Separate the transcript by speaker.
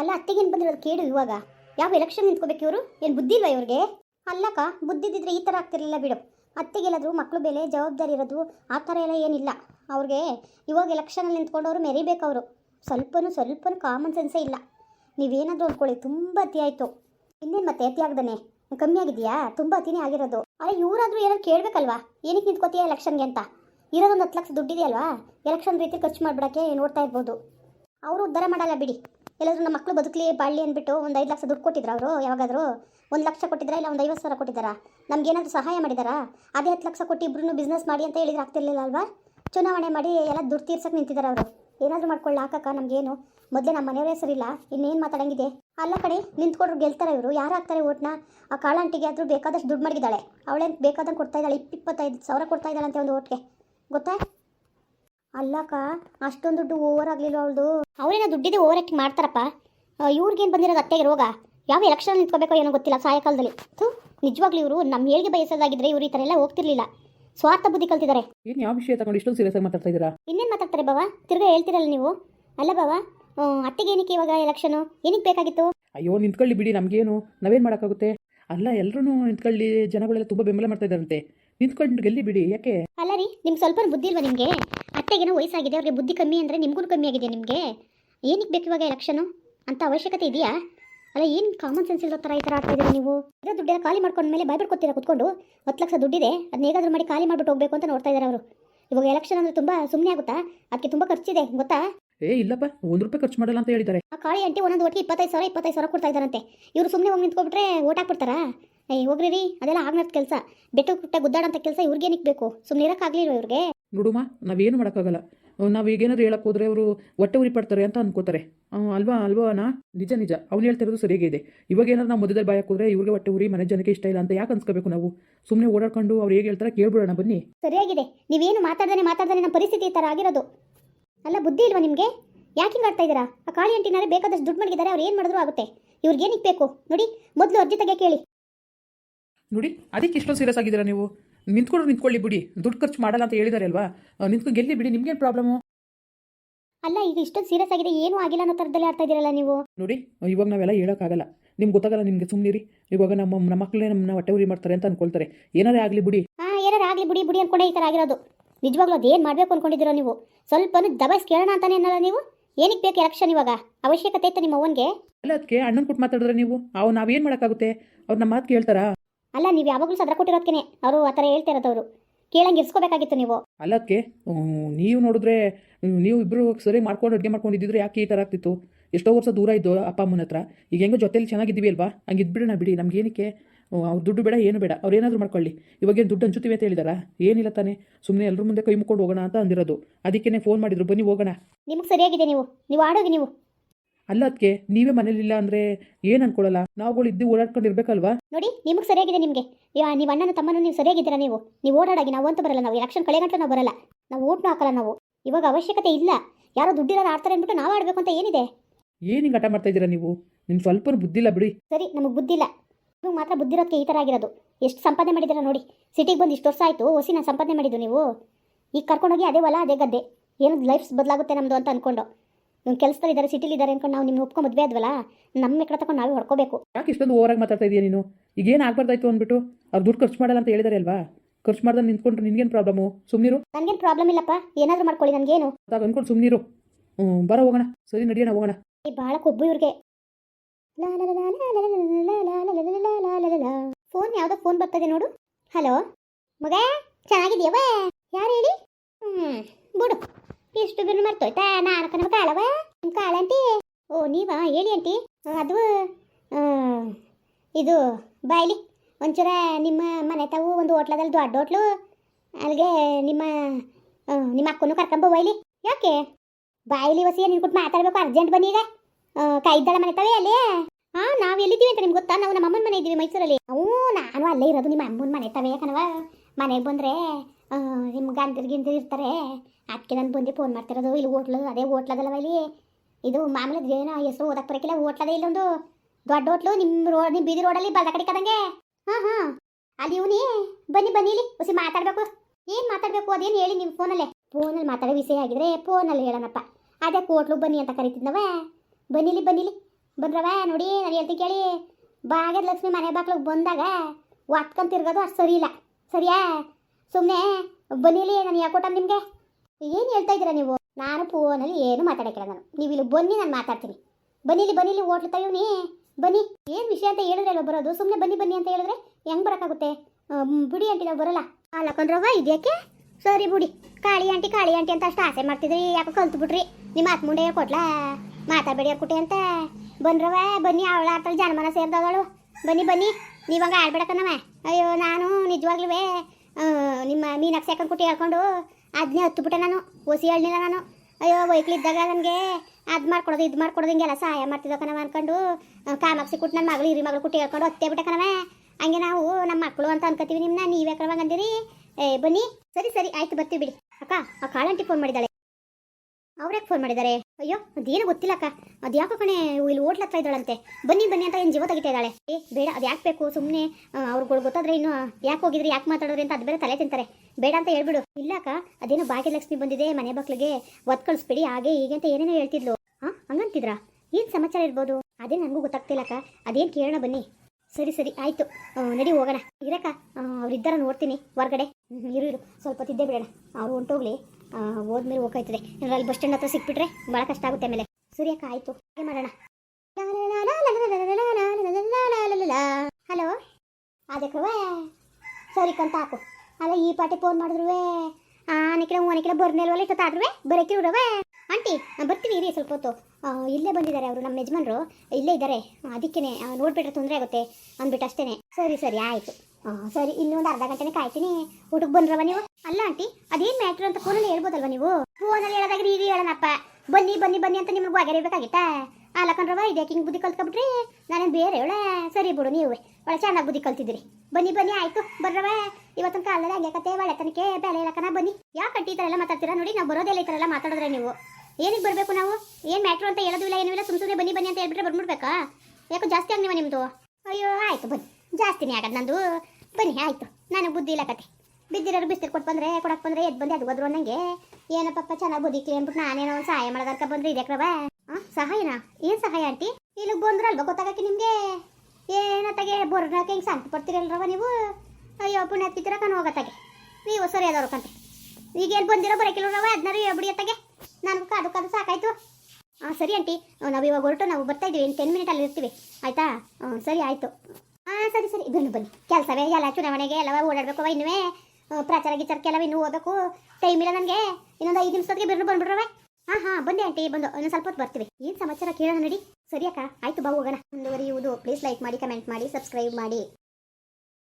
Speaker 1: ಅಲ್ಲ, ಅತ್ತೆಗೇನು ಬಂದಿರೋದು ಕೇಳು ಇವಾಗ. ಯಾವ ಎಲೆಕ್ಷನ್ ನಿಂತ್ಕೋಬೇಕು ಇವರು? ಏನು ಬುದ್ಧಿ ಇಲ್ವಾ ಇವ್ರಿಗೆ? ಅಲ್ಲಕ್ಕ ಬುದ್ಧಿದ್ದಿದ್ರೆ ಈ ಥರ ಆಗ್ತಿರಲಿಲ್ಲ ಬಿಡು. ಅತ್ತೆಗೆಲ್ಲಾದರೂ ಮಕ್ಕಳು ಬೆಲೆ ಜವಾಬ್ದಾರಿ ಇರೋದು ಆ ಥರ ಎಲ್ಲ ಏನಿಲ್ಲ. ಅವ್ರಿಗೆ ಇವಾಗ ಎಲೆಕ್ಷನಲ್ಲಿ ನಿಂತ್ಕೊಂಡವ್ರು ಮೆರಿಬೇಕು ಅವರು. ಸ್ವಲ್ಪನೂ ಸ್ವಲ್ಪನೂ ಕಾಮನ್ ಸೆನ್ಸೇ ಇಲ್ಲ. ನೀವೇನಾದರೂ ಅಂದ್ಕೊಳ್ಳಿ ತುಂಬ ಅತಿ ಆಯಿತು. ಇನ್ನೇನು ಮತ್ತೆ, ಅತಿ ಆಗ್ದಾನೆ? ಕಮ್ಮಿ ಆಗಿದೆಯಾ ತುಂಬ ಅತಿನೇ ಆಗಿರೋದು. ಅರೆ, ಇವರಾದರೂ ಏನಾದ್ರು ಕೇಳಬೇಕಲ್ವಾ? ಏನಕ್ಕೆ ನಿಂತ್ಕೋತೀಯ ಎಲೆಕ್ಷನ್ಗೆ ಅಂತ? ಇರೋದೊಂದು ಹತ್ತು ಲಕ್ಷ ದುಡ್ಡಿದೆಯಲ್ವಾ? ಎಲೆಕ್ಷನ್ ರೀತಿ ಖರ್ಚು ಮಾಡಿಬಿಡೋಕ್ಕೆ ನೋಡ್ತಾ ಇರ್ಬೋದು. ಅವರು ಉದ್ಧಾರ ಮಾಡಲ್ಲ ಬಿಡಿ. ಎಲ್ಲಾದ್ರೂ ನಮ್ಮ ಮಕ್ಕಳು ಬದುಕಲಿ, ಬಾಳಲಿ ಅಂದ್ಬಿಟ್ಟು ಒಂದು ಐದು ಲಕ್ಷ ದುಡ್ಡು ಕೊಟ್ಟಿದ್ರು ಅವರು ಯಾವಾಗಾದರೂ? ಒಂದು ಲಕ್ಷ ಕೊಟ್ಟಿದ್ರಾ ಇಲ್ಲ ಒಂದು ಐವತ್ತು ಸಾವಿರ ಕೊಟ್ಟಿದ್ದಾರಾ? ನಮಗೇನಾದರೂ ಸಹಾಯ ಮಾಡಿದಾರಾ? ಅದೇ ಹತ್ತು ಲಕ್ಷ ಕೊಟ್ಟು ಇಬ್ರು ಬಿಸ್ನೆಸ್ ಮಾಡಿ ಅಂತ ಹೇಳಿದ್ರೆ ಆಗ್ತಿರ್ಲಿಲ್ಲ ಅಲ್ವಾ? ಚುನಾವಣೆ ಮಾಡಿ ಎಲ್ಲ ದುಡ್ಡು ತೀರ್ಸಕ್ಕೆ ನಿಂತಿದ್ದಾರೆ ಅವರು. ಏನಾದರೂ ಮಾಡ್ಕೊಳ್ಳಿ ಹಾಕಕ್ಕ, ನಮಗೇನು. ಮೊದಲೇ ನಮ್ಮ ಮನೆಯವರೇ ಸರಿಯಿಲ್ಲ, ಇನ್ನೇನು ಮಾತಾಡಂಗಿದೆ? ಅಲ್ಲ ಕಡೆ ನಿಂತ್ಕೊಂಡ್ರು ಗೆಲ್ತಾರೆ ಇವರು. ಯಾರು ಹಾಕ್ತಾರೆ ಓಟ್ನ? ಆ ಕಾಳಂಟಿಗೆ ಆದರೂ ಬೇಕಾದಷ್ಟು ದುಡ್ಡು ಮಾಡಿದ್ದಾಳೆ ಅವಳೇನು ಬೇಕಾದಂಗೆ ಕೊಡ್ತಾ ಇದ್ದಾಳೆ? ಇಪ್ಪಿಪ್ಪತ್ತೈದು ಸಾವಿರ ಕೊಡ್ತಾ ಇದ್ದಾಳಂತೆ ಒಂದು ಓಟ್ಗೆ. ಗೊತ್ತಾ? ಅಲ್ಲಕ್ಕ ಅಷ್ಟೊಂದು ದುಡ್ಡು ಓವರ್ ಆಗ್ಲಿಲ್ಲ ಅವಳದು? ಅವರೇನೋ ದುಡ್ಡಿದೆ ಓವರ್ ಆ್ಯಕ್ಟಿಂಗ್ ಮಾಡ್ತಾರಪ್ಪ ಇವ್ರಿಗೇನು ಬಂದಿರೋದು ಅತ್ತೆಗೆ ರೋಗ? ಯಾವ ಎಲೆಕ್ಷನ್ ನಿಂತ್ಕೋಬೇಕೋ ಏನೋ ಗೊತ್ತಿಲ್ಲ ಸಾಯಂಕಾಲದಲ್ಲಿ. ಥೂ ನಿಜವಾಗ್ಲೂ ಇವರು ನಮ್ಮ ಏಳಿಗೆ ಬಯಸೋದಾಗಿದ್ರೆ ಇವರು ಈ ಥರ ಎಲ್ಲ ಹೋಗ್ತಿರ್ಲಿಲ್ಲ. ಸ್ವಾರ್ಥ ಬುದ್ಧಿ ಕಲ್ತಿದ್ದಾರೆ
Speaker 2: ಏನು ಯಾವ ವಿಷಯ ತಗೊಂಡು ಇಷ್ಟೊಂದು ಸೀರಿಯಸ್ ಆಗಿ ಮಾತಾಡ್ತಾ ಇದ್ದೀರಾ?
Speaker 1: ಇನ್ನೇನು ಮಾತಾಡ್ತಾರೆ ಬಾವಾ? ತಿರ್ಗಾ ಹೇಳ್ತಿರಲ್ಲ ನೀವು? ಅಲ್ಲ ಬಾವ ಅತ್ತೆಗೆ ಏನಕ್ಕೆ ಇವಾಗ ಎಲೆಕ್ಷನು ಏನಕ್ಕೆ ಬೇಕಾಗಿತ್ತು?
Speaker 2: ಅಯ್ಯೋ ನಿಂತ್ಕೊಳ್ಳಿ ಬಿಡಿ ನಮಗೇನು ನಾವೇನು ಮಾಡೋಕ್ಕಾಗುತ್ತೆ? ಅಲ್ಲ ಎಲ್ಲರೂ ನಿಂತ್ಕೊಳ್ಳಿ ಜನಗಳೆಲ್ಲ ತುಂಬ ಬೆಂಬಲ ಮಾಡ್ತಾ ಇದ್ದಾರಂತೆ. ನಿಂತ್ಕೊಂಡು ಗೆಲ್ಲಿ ಬಿಡಿ ಯಾಕೆ?
Speaker 1: ಅಲ್ಲ ರೀ ನಿಮ್ಗೆ ಸ್ವಲ್ಪ ಬುದ್ಧಿ ಇಲ್ವಾ ನಿಮಗೆ? ಅತ್ತೆಗೇನೋ ವಯಸ್ಸಾಗಿದೆ ಅವ್ರಿಗೆ ಬುದ್ಧಿ ಕಮ್ಮಿ ಅಂದರೆ ನಿಮಗೂ ಕಮ್ಮಿ ಆಗಿದೆ ನಿಮಗೆ? ಏನಕ್ಕೆ ಬೇಕು ಇವಾಗ ಎಲೆಕ್ಷನು? ಅಂತ ಅವಶ್ಯಕತೆ ಇದೆಯಾ? ಅಲ್ಲ ಏನು ಕಾಮನ್ ಸೆನ್ಸ್ ಇರೋ ಥರ ಈ ಥರ ಆಡ್ತಾ ಇದ್ದೀರಾ ನೀವು? ಇರೋ ದುಡ್ಡೆಲ್ಲ ಖಾಲಿ ಮಾಡ್ಕೊಂಡ ಮೇಲೆ ಬಾಯ್ಬಿಡ್ಕೊತೀರಾ ಕುತ್ಕೊಂಡು? ಹತ್ತು ಲಕ್ಷ ದುಡ್ಡಿದೆ ಅದನ್ನ ಹೇಗಾದರೂ ಮಾಡಿ ಖಾಲಿ ಮಾಡ್ಬಿಟ್ಟು ಹೋಗಬೇಕು ಅಂತ ನೋಡ್ತಾ ಇದ್ದಾರೆ ಅವರು. ಇವಾಗ ಎಲೆಕ್ಷನ್ ಅಂದರೆ ತುಂಬ ಸುಮ್ಮನೆ ಆಗುತ್ತಾ? ಅದಕ್ಕೆ ತುಂಬ ಖರ್ಚಿದೆ ಗೊತ್ತಾ?
Speaker 2: ಏ ಇಲ್ಲಪ್ಪ ಒಂದು ರೂಪಾಯಿ ಖರ್ಚು ಮಾಡಲ್ಲ ಅಂತ ಹೇಳಿದ್ದಾರೆ.
Speaker 1: ಆ ಕಾಳಿ ಆಂಟಿ ಒಂದೊಂದು ಒಟ್ಟಿಗೆ ಇಪ್ಪತ್ತೈದು ಸಾವಿರ ಇಪ್ಪತ್ತೈದು ಸಾವಿರ ಕೊಡ್ತಾ ಇದ್ದಾರಂತೆ. ಇವರು ಸುಮ್ಮನೆ ಹೋಗಿ ನಿಂತ್ಕೊಬಿಟ್ರೆ ಓಟ್ ಹಾಕ್ಬಿಡ್ತಾರಾ? ಏ ಹೋಗ್ರಿ ರೀ ಅದೆಲ್ಲ ಆಗ್ನದ ಕೆಲಸ. ಬೆಟ್ಟು ಕುಟ್ಟ ಗುದ್ದಾಡೋಂಥ ಕೆಲಸ ಇವ್ರಿಗೇನಿಕ್ ಬೇಕು? ಸುಮ್ಮನೆ ಇರೋಕ್ಕಾಗಲಿಲ್ಲ ಇವ್ರಿಗೆ?
Speaker 2: ನೋಡುಮ್ಮ ನಾವೇನು ಮಾಡೋಕ್ಕಾಗಲ್ಲ. ನಾವು ಈಗೇನಾದ್ರು ಹೇಳಕ್ಕೆ ಹೋದರೆ ಅವರು ಹೊಟ್ಟೆ ಉರಿ ಪಡ್ತಾರೆ ಅಂತ ಅಂದ್ಕೋತಾರೆ ಅಲ್ವಾ ಅಲ್ವಾ ಅಣ್ಣ ನಿಜ ನಿಜ. ಅವ್ನು ಹೇಳ್ತಿರೋದು ಸರಿಯಾಗಿದೆ ಸರಿಯಾಗಿ ಇದೆ. ಇವಾಗ ಏನಾದ್ರು ನಾವು ಮಧ್ಯದಲ್ಲಿ ಬಾಯಕ್ಕೆ ಹೋದ್ರೆ ಇವ್ರಿಗೆ ಹೊಟ್ಟೆ ಉರಿ ಮನೆ ಜನಕ್ಕೆ ಇಷ್ಟ ಇಲ್ಲ ಅಂತ ಯಾಕೆ ಅನ್ಸ್ಕೋಬೇಕು ನಾವು? ಸುಮ್ಮನೆ ಓಡಾಡ್ಕೊಂಡು ಅವ್ರು ಹೇಗೆ ಹೇಳ್ತಾರೆ ಕೇಳ್ಬಿಡೋಣ ಬನ್ನಿ.
Speaker 1: ಸರಿಯಾಗಿದೆ. ನೀವೇನು ಮಾತಾಡ್ದೇ ಮಾತಾಡ್ದೇ ನಮ್ಮ ಪರಿಸ್ಥಿತಿ ಈ ಥರ ಆಗಿರೋದು. ಅಲ್ಲ ಬುದ್ಧಿ ಇಲ್ವಾ ನಿಮಗೆ? ಯಾಕೆ ಹಿಂಗೆ ಆಡ್ತಾ ಇದ್ದೀರಾ? ಆ ಕಾಳಿ ಅಂಟಿನಾರೆ ಬೇಕಾದಷ್ಟು ದುಡ್ಡು ಮಾಡಿದ್ದಾರೆ ಅವ್ರು ಏನು ಮಾಡಿದ್ರು ಆಗುತ್ತೆ. ಇವ್ರಿಗೇನಿಕ್ ಬೇಕು? ನೋಡಿ ಮೊದಲು ಅರ್ಜಿ ತೆಗೆ ಕೇಳಿ.
Speaker 2: ನೋಡಿ ಅದಕ್ಕೆ ಇಷ್ಟೊಂದು ಸೀರಿಯಸ್ ಆಗಿದ್ದೀರಾ ನೀವು? ನಿಂತ್ಕೊಂಡು ನಿಂತ್ಕೊಳ್ಳಿ ಬಿಡಿ. ದುಡ್ಡು ಖರ್ಚು ಮಾಡಲ್ಲ ಅಂತ ಹೇಳಿದಾರೆ ಅಲ್ವಾ? ನಿಂತ್ಕೊಂಡು ಗೆಲ್ಲಿ ಬಿಡಿ. ನಿಮ್ಗೇನು ಪ್ರಾಬ್ಲಮ್
Speaker 1: ಅಲ್ಲ ಈಗ ಇಷ್ಟೊಂದು ಸೀರಿಯಸ್ ಆಗಿದೆ. ಏನು ಆಗಿಲ್ಲ ಅನ್ನೋ ಥರದಲ್ಲಿ ಆಡ್ತಾ ಇದ್ದೀರಲ್ಲ ನೀವು?
Speaker 2: ನೋಡಿ ಇವಾಗ ನಾವೆಲ್ಲ ಹೇಳೋಕ್ಕಾಗಲ್ಲ. ನಿಮ್ಗೆ ಗೊತ್ತಾಗಲ್ಲ ನಿಮಗೆ ಸುಮ್ಮನಿರಿ ಇವಾಗ ನಮ್ಮ ನಮ್ಮ ಮಕ್ಕಳೇ ನಮ್ಮನ್ನ ಹೊಟ್ಟೆ ಉರಿ ಮಾಡ್ತಾರೆ ಅಂತ ಅನ್ಕೊಳ್ತಾರೆ. ಏನಾರೇ ಆಗಲಿ ಬಿಡಿ.
Speaker 1: ಹಾಂ ಏನಾರು ಆಗಲಿ ಬಿಡಿ ಬಿಡಿ ಅನ್ಕೊಂಡೆ ಈ ಥರ ಆಗಿರೋದು. ನಿಜವಾಗ್ಲೂ ಅದೇನು ಮಾಡಬೇಕು ಅನ್ಕೊಂಡಿದ್ದೀರೋ ನೀವು? ಸ್ವಲ್ಪನೂ ದಬಾಯಿಸಿ ಕೇಳೋಣ ಅಂತಾನೆ ಏನಲ್ಲ ನೀವು? ಏನಕ್ಕೆ ಬೇಕು ಎಲೆಕ್ಷನ್ ಇವಾಗ? ಅವಶ್ಯಕತೆ ಇತ್ತು ನಿಮ್ಮ ಅವ್ವನಿಗೆ?
Speaker 2: ಅಲ್ಲ ಅದಕ್ಕೆ ಅಣ್ಣನ ಕೊಟ್ಟು ಮಾತಾಡಿದ್ರೆ ನೀವು? ಅವ್ ನಾವೇನು ಮಾಡೋಕ್ಕಾಗುತ್ತೆ? ಅವ್ರು ನಮ್ಮ ಮಾತು ಕೇಳ್ತಾರಾ?
Speaker 1: ಅಲ್ಲ ನೀವು ಯಾವಾಗಲೂ ಸದ್ರ ಕೊಟ್ಟಿರೋದಕ್ಕೆ ಅವರು ಆ ಥರ ಹೇಳ್ತಾ ಇರೋದವರು. ಕೇಳಂಗೆ ಇರ್ಸ್ಕೋಬೇಕಾಗಿತ್ತು ನೀವು.
Speaker 2: ಅಲ್ಲ ಅದಕ್ಕೆ ನೀವು ನೋಡಿದ್ರೆ ನೀವು ಇಬ್ಬರು ಸರಿ ಮಾಡ್ಕೊಂಡು ಅಡುಗೆ ಮಾಡ್ಕೊಂಡಿದ್ದಿದ್ರೆ ಯಾಕೆ ಈ ಥರ ಆಗ್ತಿತ್ತು? ಎಷ್ಟೋ ವರ್ಷ ದೂರ ಇದ್ದು ಅಪ್ಪ ಅಮ್ಮನ ಹತ್ರ. ಈಗ ಹೆಂಗೋ ಜೊತೆಲಿ ಚೆನ್ನಾಗಿದ್ದೀವಿ ಅಲ್ವಾ? ಹಂಗೆ ಇದ್ಬಿಡೋಣ ಬಿಡಿ ನಮ್ಗೆ ಏನಕ್ಕೆ? ಅವ್ರು ದುಡ್ಡು ಬೇಡ ಏನು ಬೇಡ. ಅವ್ರು ಏನಾದರೂ ಮಾಡ್ಕೊಳ್ಳಿ. ಇವಾಗೇನು ದುಡ್ಡು ಹಂಚುತ್ತೀವಿ ಅಂತ ಹೇಳಿದಾರ? ಏನಿಲ್ಲ ತಾನೇ. ಸುಮ್ಮನೆ ಎಲ್ಲರ ಮುಂದೆ ಕೈ ಮುಕ್ಕೊಂಡು ಹೋಗೋಣ ಅಂತ ಅಂದಿರೋದು. ಅದಕ್ಕೇ ಫೋನ್ ಮಾಡಿದ್ರು ಬನ್ನಿ ಹೋಗೋಣ.
Speaker 1: ನಿಮಗೆ ಸರಿಯಾಗಿದೆ ನೀವು. ನೀವು ಆಡೋಗಿ ನೀವು.
Speaker 2: ಅಲ್ಲ ಅದಕ್ಕೆ ನೀವೇ ಮನೇಲಿಲ್ಲ ಅಂದರೆ ಏನು ಅನ್ಕೊಳ್ಳಲ್ಲ ನಾವುಗಳು ಇದ್ದು ಓಡಾಡ್ಕೊಂಡಿರ್ಬೇಕಲ್ವಾ
Speaker 1: ನೋಡಿ ನಿಮಗೆ ಸರಿಯಾಗಿದೆ ನಿಮಗೆ. ನೀವು ಅಣ್ಣನ ತಮ್ಮನ ನೀವು ಸರಿಯಾಗಿದ್ದೀರಾ ನೀವು? ನೀವು ಓಡಾಡಾಗಿ ನಾವು ಅಂತ ಬರಲ್ಲ ನಾವು. ಎಲೆಕ್ಷನ್ ಕಳೆಗಂಟ ನಾವು ಬರಲ್ಲ. ನಾವು ಓಟ್ನು ಹಾಕಲ್ಲ ನಾವು. ಇವಾಗ ಅವಶ್ಯಕತೆ ಇಲ್ಲ. ಯಾರೋ ದುಡ್ಡಿರೋರು ಆಡ್ತಾರೆ ಅಂದ್ಬಿಟ್ಟು ನಾವು ಆಡಬೇಕು ಅಂತ ಏನಿದೆ?
Speaker 2: ಏನು ಹಿಂಗೆ ಹಠ ಮಾಡ್ತಾ ಇದ್ದೀರಾ ನೀವು? ನಿಮ್ಗೆ ಸ್ವಲ್ಪ ಬುದ್ಧಿಲ್ಲ ಬಿಡಿ.
Speaker 1: ಸರಿ ನಮಗೆ ಬುದ್ಧಿ ಇಲ್ಲ. ನೀವು ಮಾತ್ರ ಬುದ್ಧಿರೋದಕ್ಕೆ ಈ ಥರ ಆಗಿರೋದು. ಎಷ್ಟು ಸಂಪಾದನೆ ಮಾಡಿದ್ದೀರಾ ನೋಡಿ. ಸಿಟಿಗೆ ಬಂದು ಇಷ್ಟು ವರ್ಷ ಆಯಿತು ಹೊಸಿ ನಾನು ಸಂಪಾದನೆ ಮಾಡಿದ್ದು ನೀವು. ಈಗ ಕರ್ಕೊಂಡೋಗಿ ಅದೇ ಹೊಲ ಅದೇ ಗದ್ದೆ. ಏನು ಲೈಫ್ಸ್ ಬದಲಾಗುತ್ತೆ ನಮ್ಮದು ಅಂತ ಅಂದ್ಕೊಂಡು ಕೆಲಸದಲ್ಲಿ ಇದ್ದಾರೆ ಸಿಟಿಲಿ ಇದ್ದಾರೆ ಅನ್ಕೊಂಡು ನಾವು ನಿಮ್ಗೆ ಒಪ್ಕೊಂಡು ಮದುವೆ ಆದ್ವಲ್ಲ ನಮ್ಮ ಮಕ್ಕಳ ತಗೊಂಡು ನಾವೇ ಹೊಡ್ಕೋಬೇಕು
Speaker 2: ಯಾಕೆ ಇಷ್ಟೊಂದು ಓವರಾಗಿ ಮಾತಾಡ್ತಾ ಇದೀಯ ನೀನು ಈಗ ಏನು ಆಗ್ಬಾರ್ದಾಯ್ತು ಅಂದ್ಬಿಟ್ಟು ಅವ್ರು ದುಡ್ಡು ಖರ್ಚು ಮಾಡಲ್ಲ ಅಂತ ಹೇಳಿದಾರೆ ಅಲ್ವಾ ಖರ್ಚು ಮಾಡ್ದೆ ನಿಂತ್ಕೊಂಡ್ರೆ ನಿನ್ಗೇನು ಪ್ರಾಬ್ಲಮು ಸುಮ್ಮನಿರು
Speaker 1: ನನಗೇನು ಪ್ರಾಬ್ಲಮ್ ಇಲ್ಲಪ್ಪ ಏನಾದರೂ ಮಾಡ್ಕೊಳ್ಳಿ ನನಗೇನು
Speaker 2: ಅದಾಗ ಅಂದ್ಕೊಂಡು ಸುಮ್ಮನಿರು ಹ್ಞೂ ಬರೋ ಹೋಗೋಣ ಸರಿ ನಡಿಯೋಣ ಹೋಗೋಣ
Speaker 1: ಭಾಳ ಕೊಬ್ಬು ಇವ್ರಿಗೆ ಫೋನ್ ಯಾವುದೋ ಫೋನ್ ಬರ್ತದೆ ನೋಡು ಹಲೋ ಮಗ ಚೆನ್ನಾಗಿದೆಯವೇ ಯಾರು ಹೇಳಿ ಹ್ಞೂ ಬಿಡು ಇಷ್ಟು ದಿನ ಮರ್ತೋಯ್ತಾ? ನಾನು ಕಣ ಕಾಳವ ನಿಮ್ಮ ಕಾಳ ಆಂಟಿ ಓ ನೀವಾ? ಹೇಳಿ ಆಂಟಿ ಅದು ಇದು ಬಾಯ್ಲಿ ಒಂಚೂರ ನಿಮ್ಮ ಮನೆ ತಾವು ಒಂದು ಹೋಟ್ಲದಲ್ಲಿ ದೊಡ್ಡ ಹೋಟ್ಲು. ಅಲ್ಲಿಗೆ ನಿಮ್ಮ ನಿಮ್ಮ ಅಕ್ಕನೂ ಕರ್ಕೊಂಬ ಇಲ್ಲಿ ಯಾಕೆ? ಬಾಯಿಲಿ ವಸಿ ಏನು ಕೊಟ್ಟು ಮಾತಾಡ್ಬೇಕು ಅರ್ಜೆಂಟ್ ಬನ್ನಿ ಈಗ. ಆ, ಕೈ ಇದ್ದಳ ಮನೆ ತಾವೇ ಅಲ್ಲಿ? ಹಾ ನಾವು ಎಲ್ಲಿದ್ದೀವಿ ಅಂತ ನಿಮ್ಗೆ ಗೊತ್ತಾ? ನಾವು ನಮ್ಮ ಅಮ್ಮನ ಮನೆ ಇದ್ದೀವಿ ಮೈಸೂರಲ್ಲಿ. ಅವು ನಾನು ಅಲ್ಲೇ ಇರೋದು ನಿಮ್ಮ ಅಮ್ಮನ ಮನೆ ತಾವೇ ಕಣವ ಮನೆಗೆ ಬಂದರೆ ನಿಮ್ಮ ಗಿಂಡರು ಇರ್ತಾರೆ. ಅದಕ್ಕೆ ನಾನು ಬಂದು ಫೋನ್ ಮಾಡ್ತಿರೋದು, ಇಲ್ಲಿ ಹೋಟ್ಲು, ಅದೇ ಹೋಟ್ಲದಲ್ಲವ ಇಲ್ಲಿ? ಇದು ಮಾಮೂಲಿ ಏನೋ ಹೆಸರು ಓದಕ್ಕೆ ಬರೋಕ್ಕಿಲ್ಲ ಹೋಟ್ಲದೇ ಇಲ್ಲೊಂದು. ದೊಡ್ಡ ಹೋಟ್ಲು ನಿಮ್ಮ ರೋಡ್ ನಿಮ್ಮ ಬೀದಿ ರೋಡಲ್ಲಿ ಬಲ್ದ ಕಡೆ ಕದಂಗೆ ಹಾಂ ಹಾಂ. ಅಲ್ಲಿ ಇವನಿ. ಬನ್ನಿ ಬನ್ನಿ ಇಲ್ಲಿ ಹೊಸಿ ಮಾತಾಡಬೇಕು. ಏನು ಮಾತಾಡಬೇಕು? ಅದೇನು ಹೇಳಿ ನಿಮ್ಮ ಫೋನಲ್ಲೇ ಫೋನಲ್ಲಿ ಮಾತಾಡೋ ವಿಷಯ ಆಗಿದ್ರೆ ಫೋನಲ್ಲಿ ಹೇಳೋಣಪ್ಪ. ಅದೇ ಹೋಟ್ಲು ಬನ್ನಿ ಅಂತ ಕರಿತಿದ್ನವ. ಬನ್ನಿಲಿ ಬನ್ನಿಲಿ ಬಂದ್ರವ, ನೋಡಿ, ನಾನು ಹೇಳ್ತೀನಿ ಕೇಳಿ. ಬಾಗದ ಲಕ್ಷ್ಮಿ ಮನೆ ಬಾಗ್ಲಿಗೆ ಬಂದಾಗ ಒತ್ಕೊಂಡ್ ತಿರ್ಗೋದು ಅಷ್ಟು ಸರಿ ಇಲ್ಲ. ಸರಿಯಾ? ಸುಮ್ಮನೆ ಬನ್ನಿಲಿ ನಾನು ಯಾಕೊಟ್ಟ ನಿಮಗೆ. ಏನು ಹೇಳ್ತಾ ಇದ್ದೀರಾ ನೀವು? ನಾನು ಫೋನಲ್ಲಿ ಏನು ಮಾತಾಡಕ್ಕಿಲ್ಲ ನಾನು. ನೀವು ಇಲ್ಲಿ ಬನ್ನಿ, ನಾನು ಮಾತಾಡ್ತೀನಿ. ಬನ್ನಿಲಿ ಬನ್ನಿಲಿ ಹೋಟ್ಲು ತೆಗಿವ್ನಿ ಬನ್ನಿ. ಏನು ವಿಷಯ ಅಂತ ಹೇಳಿದ್ರೆ ಅಲ್ವ ಬರೋದು? ಸುಮ್ಮನೆ ಬನ್ನಿ ಬನ್ನಿ ಅಂತ ಹೇಳಿದ್ರೆ ಹೆಂಗೆ ಬರೋಕ್ಕಾಗುತ್ತೆ? ಬಿಡಿ ಆಂಟಿ, ನಾವು ಬರಲ್ಲ. ಅಲ್ಲಕೊಂಡ್ರವ ಇದ್ಯಾಕೆ? ಸರಿ, ಬಿಡಿ. ಕಾಳಿ ಆಂಟಿ ಕಾಳಿ ಆಂಟಿ ಅಂತ ಅಷ್ಟು ಆಸೆ ಮಾಡ್ತಿದ್ರಿ. ಯಾಕೋ ಕಲ್ತು ಬಿಟ್ರಿ ನಿಮ್ಮ ಮಾತು ಮುಂಡೆ ಕೊಟ್ಲಾ. ಮಾತಾಡಬೇಡಿ ಕುಟಿ ಅಂತ. ಬಂದ್ರವ ಬನ್ನಿ. ಅವಳ ಆಟಲ್ಲಿ ಜನಮನ ಸೇರಿದವಳು. ಬನ್ನಿ ಬನ್ನಿ. ನೀವಂಗ ಆಡ್ಬೇಡಕ್ಕನವ ಅಯ್ಯೋ, ನಾನು ನಿಜವಾಗ್ಲೂ ನಿಮ್ಮ ಮೀನಕ್ಕೆ ಹಾಕೊಂಡು ಕುಟ್ಟಿ ಹೇಳ್ಕೊಂಡು ಅದನ್ನೇ ಹತ್ತುಬಿಟ್ಟೆ ನಾನು. ಒಸಿ ಹೇಳಲಿಲ್ಲ ನಾನು. ಅಯ್ಯೋ, ವೈಕ್ಲಿದ್ದಾಗ ನನಗೆ ಅದು ಮಾಡ್ಕೊಡೋದು, ಇದು ಮಾಡ್ಕೊಡೋದು ಹಿಂಗೆಲ್ಲ ಸಹಾಯ ಮಾಡ್ತಿದ್ದ ಕಣವ ಅನ್ಕೊಂಡು ಕಾಮಾಕ್ಸಿ ಕುಟ್ಟು ನನ್ನ ಮಗಳು, ಹಿರಿ ಮಗಳು ಕುಟ್ಟಿ ಹೇಳ್ಕೊಂಡು ಹತ್ತೇ ಬಿಟ್ಟೆ ಕಣವ ಹಂಗೆ ನಾವು ನಮ್ಮ ಮಕ್ಕಳು ಅಂತ ಅನ್ಕೋತೀವಿ ನಿಮ್ಮನ್ನ ನೀವೇ ಕಣವಾಗ ಅಂದಿರಿ ಏ, ಬನ್ನಿ. ಸರಿ ಸರಿ, ಆಯ್ತು, ಬರ್ತೀವಿ ಬಿಡಿ. ಅಕ್ಕ, ಆ ಕಾಳಂಟಿ ಫೋನ್ ಮಾಡಿದ್ದಾಳೆ. ಅವ್ರ್ಯಾಕೆ ಫೋನ್ ಮಾಡಿದ್ದಾರೆ ಅಯ್ಯೋ, ಅದೇನು ಗೊತ್ತಿಲ್ಲ ಅಕ್ಕ. ಅದು ಯಾಕೋ ಕಣೆ ಇಲ್ಲಿ ಓಟ್ಲ ಹತ್ರ ಇದ್ದಾಳಂತೆ. ಬನ್ನಿ ಬನ್ನಿ ಅಂತ ಏನು ಜೀವ ತೆಗಿತಾ ಇದ್ದಾಳೆ ಏ, ಬೇಡ, ಅದು ಯಾಕೆ ಬೇಕು? ಸುಮ್ಮನೆ ಅವ್ರುಗಳು ಗೊತ್ತಾದ್ರೆ ಇನ್ನು ಯಾಕೆ ಹೋಗಿದ್ರಿ, ಯಾಕೆ ಮಾತಾಡೋದ್ರಿ ಅಂತ ಅದು ಬೇರೆ ತಲೆ ತಿಂತಾರೆ. ಬೇಡ ಅಂತ ಹೇಳ್ಬಿಡು. ಇಲ್ಲ ಅಕ್ಕ, ಅದೇನೋ ಭಾಗ್ಯಲಕ್ಷ್ಮಿ ಬಂದಿದೆ, ಮನೆ ಮಕ್ಳಿಗೆ ಒತ್ ಕಳಿಸ್ಬಿಡಿ, ಹಾಗೆ, ಹೀಗೆ ಅಂತ ಏನೇನೋ ಹೇಳ್ತಿದ್ಲು. ಹಾಂ ಹಂಗಂತಿದ್ರ? ಏನು ಸಮಾಚಾರ ಇರ್ಬೋದು? ಅದೇ ನನಗೂ ಗೊತ್ತಾಗ್ತಿಲ್ಲಕ್ಕ ಅದೇನು ಕೇಳೋಣ ಬನ್ನಿ. ಸರಿ ಸರಿ, ಆಯಿತು. ನಡಿ, ಹೋಗೋಣ. ಇರಕ್ಕ ಅವ್ರಿದ್ದಾರ ನೋಡ್ತೀನಿ, ಹೊರಗಡೆ. ಇರು ಇರು. ಸ್ವಲ್ಪ ತಿದ್ದೆ ಬಿಡೋಣ. ಅವ್ರು ಹೊಂಟೋಗ್ಲಿ. ಹೋದ್ಮೇಲೆ ಹೋಗ್ತದೆ ಅಲ್ಲಿ ಬಸ್ ಸ್ಟ್ಯಾಂಡ್ ಹತ್ರ ಸಿಕ್ಬಿಟ್ರೆ ಭಾಳ ಕಷ್ಟ ಆಗುತ್ತೆ ಆಮೇಲೆ. ಸರಿ ಅಕ್ಕ ಆಯಿತು. ಹಾಗೆ ಮಾಡೋಣ? ಹಲೋ ಅದಕ್ಕೆ ಸರಿ ಕಂತ ಹಾಕು ಅಲ್ಲ ಈ ಪಾಟಿ ಫೋನ್ ಮಾಡಿದ್ರು ಆನೆಕಿಲ ಮೂವನೆಕಿಲ ಬರ್ನೇಲ್ವಲ್ಲ ಇಷ್ಟೊತ್ತಾದ್ರೂ ಬರೋಕಿರವ ಆಂಟಿ ಆ, ಬರ್ತೀವಿ ಇರಿ ಸ್ವಲ್ಪ ಹೊತ್ತು ಇಲ್ಲೇ ಬಂದಿದ್ದಾರೆ ಅವರು ನಮ್ಮ ಯಜಮಾನ್ರು ಇಲ್ಲೇ ಇದ್ದಾರೆ ಅದಕ್ಕೇ ನೋಡ್ಬಿಟ್ರೆ ತೊಂದರೆ ಆಗುತ್ತೆ ಅಂದ್ಬಿಟ್ಟು ಅಷ್ಟೇ ಸರಿ ಸರಿ ಆಯಿತು ಸರಿ ಇನ್ನೊಂದು ಅರ್ಧ ಗಂಟೆನೇ ಕಾಯ್ತೀನಿ. ಊಟಕ್ಕೆ ಬಂದ್ರವ ನೀವು? ಅಲ್ಲ, ಆಂಟಿ, ಅದೇನು ಮ್ಯಾಟ್ರ್ ಅಂತ ಫೋನಲ್ಲಿ ಹೇಳ್ಬೋದಲ್ವ ನೀವು? ಫೋನಲ್ಲಿ ಹೇಳೋದಾಗ ಈಗ ಹೇಳೋಣಪ್ಪ ಬನ್ನಿ ಬನ್ನಿ ಬನ್ನಿ ಅಂತ ನಿಮ್ಗೆ ಬಗೆರಿಬೇಕಾಗಿತ್ತಾ ಅಲ್ಲ ಕಣ್ರವ ಇದೆ ಹಿಂಗೆ ಬುದ್ಧಿ ಕಲ್ತ್ಕೊಬಿಟ್ರಿ. ನಾನೇನು ಬೇರೆ ಹೇಳ ಸರಿ ಬಿಡು ನೀವು. ಒಳ್ಳೆ ಚೆನ್ನಾಗಿ ಬುದ್ಧಿ ಕಲ್ತಿದ್ದೀರಿ. ಬನ್ನಿ ಬನ್ನಿ, ಆಯ್ತು, ಬರ್ರವ. ಇವತ್ತಿನ ಕಾಲದಲ್ಲಿ ಹಂಗೆ ಕತೆ, ಒಳ್ಳೆತನಕ್ಕೆ ಬೆಲೆ ಇಲ್ಲಕನ, ಬನ್ನಿ. ಯಾಕೆ ಕಟ್ಟಿ ಥರ ಎಲ್ಲ ಮಾತಾಡ್ತೀರಾ ನೋಡಿ, ನಾವು ಬರೋದೆಲ್ಲ ಈ ಥರ ಎಲ್ಲ ಮಾತಾಡಿದ್ರೆ ನೀವು. ಏನಕ್ಕೆ ಬರಬೇಕು ನಾವು? ಏನು ಮ್ಯಾಟ್ರು ಅಂತ ಹೇಳೋದು ಇಲ್ಲ, ಏನೂ ಇಲ್ಲ ಸುಮ್ ಸುಮ್ಮನೆ ಬನ್ನಿ ಬನ್ನಿ ಅಂತ ಹೇಳ್ಬಿಟ್ರೆ ಬಂದ್ಬಿಡ್ಬೇಕಾ? ಯಾಕೋ ಜಾಸ್ತಿ ಆಗ್ನಿವ ನಿಮ್ಮದು ಅಯ್ಯೋ, ಆಯಿತು, ಬನ್ನಿ. ಜಾಸ್ತಿನೇ ಆಗದು ನಂದು. ಬನ್ನಿ, ಆಯಿತು. ನನಗೆ ಬುದ್ಧಿ ಇಲ್ಲ ಕತೆ. ಬಿದ್ದಿರೋರು ಬಿಸ್ತಿರ್ ಕೊಟ್ಟು ಬಂದರೆ ಕೊಡಕ್ಕೆ ಬಂದರೆ ಎದ್ದು ಬಂದೆ ಅದು ಹೋದ್ರು ಅನ್ನಂಗೆ. ಏನಪ್ಪ ಚೆನ್ನಾಗಿ ಬುದ್ಧಿಕ್ಲಿ ಅಂದ್ಬಿಟ್ಟು ನಾನೇನೋ ಒಂದು ಸಹಾಯ ಮಾಡೋದಕ್ಕೆ ಬಂದ್ರೆ ಇದಕ್ರವ ಹಾಂ ಸಹಾಯನಾ? ಏನು ಸಹಾಯ ಆಂಟಿ? ಇಲ್ಲಿಗೆ ಬಂದ್ರಲ್ವ ಗೊತ್ತಾಗಕ್ಕೆ ನಿಮಗೆ? ಏನತ್ತಾಗೆ ಬೋರ್ನಾಕೆ ಹಿಂಗೆ ಸಂತ ಪಡ್ತೀರಲ್ರವ ನೀವು? ಅಯ್ಯೋ, ಪುಣ್ಯ ಹತ್ತಿರ ಕಣ ಹೋಗತ್ತಾಗೆ ನೀವು ಸರಿ ಅದವ್ರು ಕಂತೆ ಎಲ್ಲಿ ಬಂದಿರೋ ಬರೋಕಿಲ್ರವ ಅದನ್ನ ಹೇಳ್ಬಿಡಿ ಅತ್ತಾಗೆ ನಾನು ಕಾದು ಕಾದು ಸಾಕಾಯ್ತು. ಹಾಂ ಸರಿ ಆಂಟಿ, ನಾವು ಇವಾಗ ಹೊರಟು, ನಾವು ಬರ್ತಾ ಇದ್ದೀವಿ. ಇನ್ನು ಟೆನ್ ಮಿನಿಟಲ್ಲಿ ಇರ್ತೀವಿ ಆಯಿತಾ? ಹ್ಞೂ ಸರಿ, ಆಯಿತು. ಹಾಂ ಸರಿ ಸರಿ. ಬನ್ನಿ ಬನ್ನಿ. ಕೆಲಸವೇ ಎಲ್ಲ ಚುನಾವಣೆಗೆ ಎಲ್ಲವ ಓಡಾಡಬೇಕು ಇನ್ನುವೇ. ಪ್ರಚಾರ ಪ್ರಚಾರ ಗಿಚಾರಕ್ಕೆಲ್ಲ ಇನ್ನೂ ಓದಬೇಕು ಟೈಮ್ ಇಲ್ಲ ನನಗೆ. ಇನ್ನೊಂದು ಐದು ನಿಮಿಷಕ್ಕೆ ಬಿರ್ನು ಬಂದ್ಬಿಡ್ರವೆ ಹಾಂ ಹಾಂ ಬಂದೆ ಆಂಟಿ, ಬಂದು ಇನ್ನೊಂದು ಸ್ವಲ್ಪ ಹೊತ್ತು ಬರ್ತೀವಿ. ಏನು ಸಮಾಚಾರ ಕೇಳೋಣ ನಡಿ. ಸರಿ ಅಕ್ಕ, ಆಯಿತು ಬಾ, ಹೋಗೋಣ. ಮುಂದುವರಿಯುವುದು. ಪ್ಲೀಸ್ ಲೈಕ್ ಮಾಡಿ ಕಮೆಂಟ್ ಮಾಡಿ ಸಬ್ಸ್ಕ್ರೈಬ್ ಮಾಡಿ.